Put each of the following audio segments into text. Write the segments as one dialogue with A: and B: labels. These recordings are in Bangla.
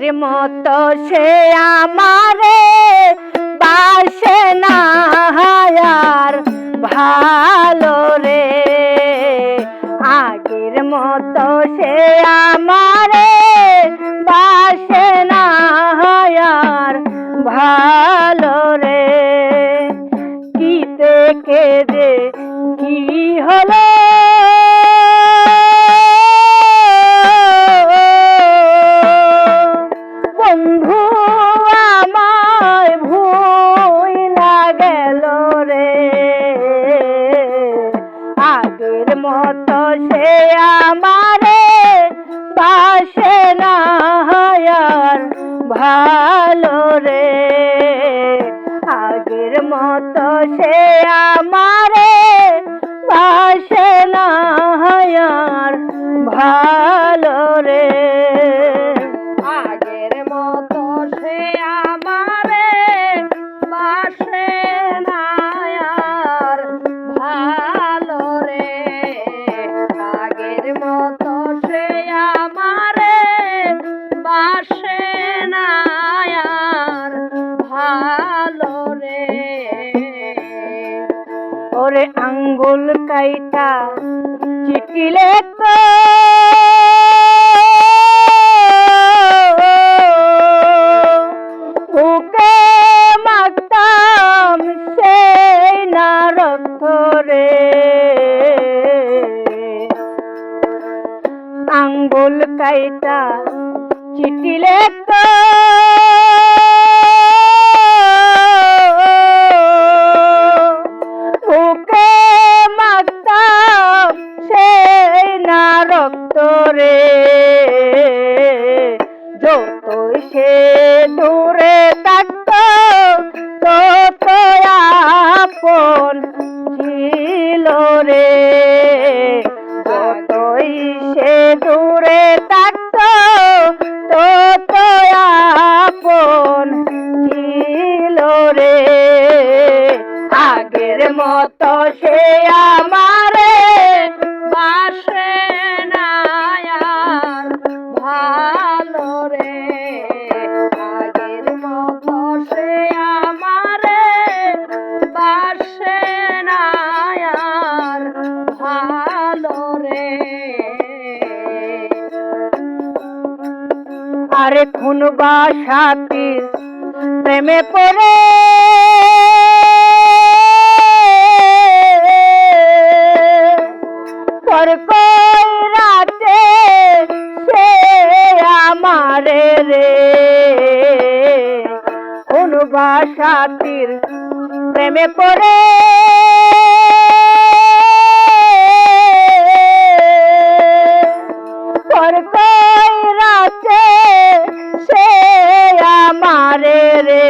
A: মতো সে আমারে বাসে না আর ভালো রে, আগের মতো সে আমারে বাসে না আর ভালো রে, কি থেকে যে কি হলো ভালো রে। আগের মতো সে আমারে রে ওরে আঙ্গুল কাইটা চিঠিলে তো। আঙ্গুল কাইটা চিঠিলে তো। আরে খুন বাসাতি প্রেমে পড়ে। পর রাতে রে? প্রেমে পড়ে। পর রাতে সে আমারে রে।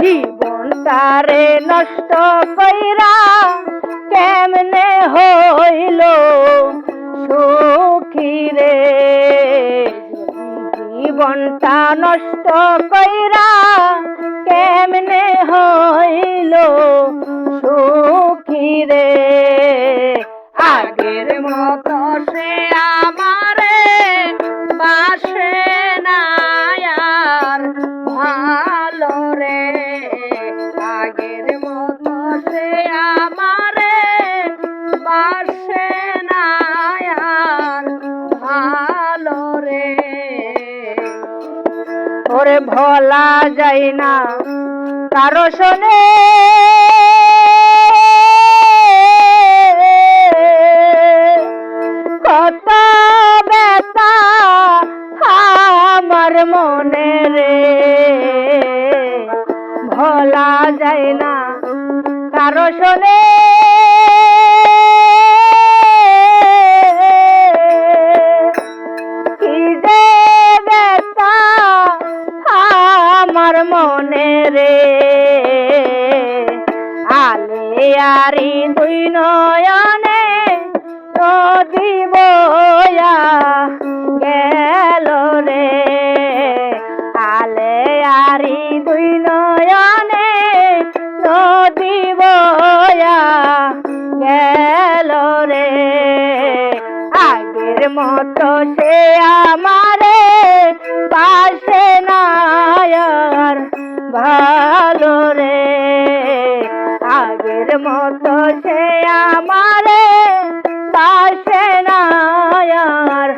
A: জীবন তারে নষ্ট কইরা কেমনে হইল সুখী রে। জীবনটা নষ্ট কইরা কেমনে হইল সুখী রে। ওরে ভোলা যায় না কারও শোনে। কত ব্যথা আমার মনে রে। ভোলা যায় না কারও শোনে। আমার মনে রে। আলে আরি দুই নয়নে নদী গেল রে। আলে আরি দুই নয়নে নদী বয়া গেল রে। আগের মতো সে আমারে আর ভালো রে। আগের মতো সে আমারে পাশে না আর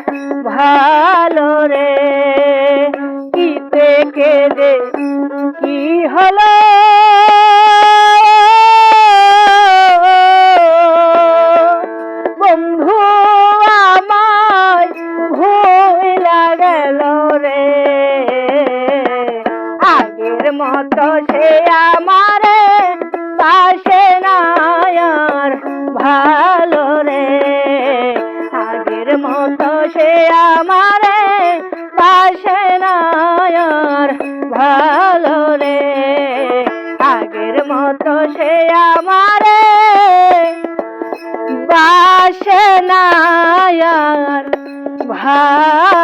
A: ভালো রে। কি দে কি হলো মতো আমারে পাশে না আর ভালো রে। আগের মতো সে আমারে পাশে না আর ভালো রে। আগের মতো সে আমারে বাসে না আর ভালো